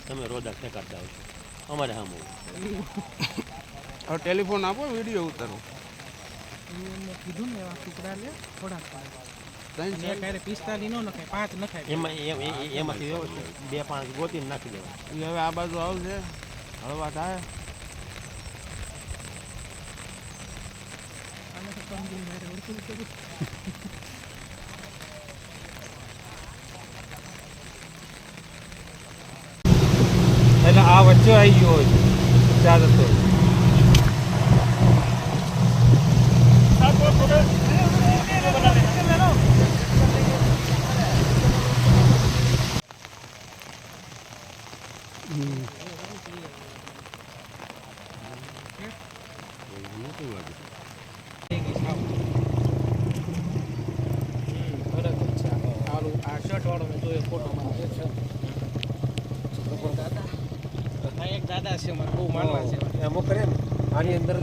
પછી તમે રોદા ફેંકાતા આવશો અમારે હા મોવું હવે ટેલિફોન આપો વીડિયો ઉતારો. કીધું ને એવા ટુકડા લે થોડાક બે પાંચ ગોતી નાખી દેવા. હવે આ બાજુ આવશે હળવા થાય. એટલે આ વચ્ચે આવી ગયો હોય. ચાર. આલું આ શર્ટ વાળો મેં જોયો ફોટોમાં. દાદા છે મારે બહુ માનવા છે. એમ કરે આની અંદર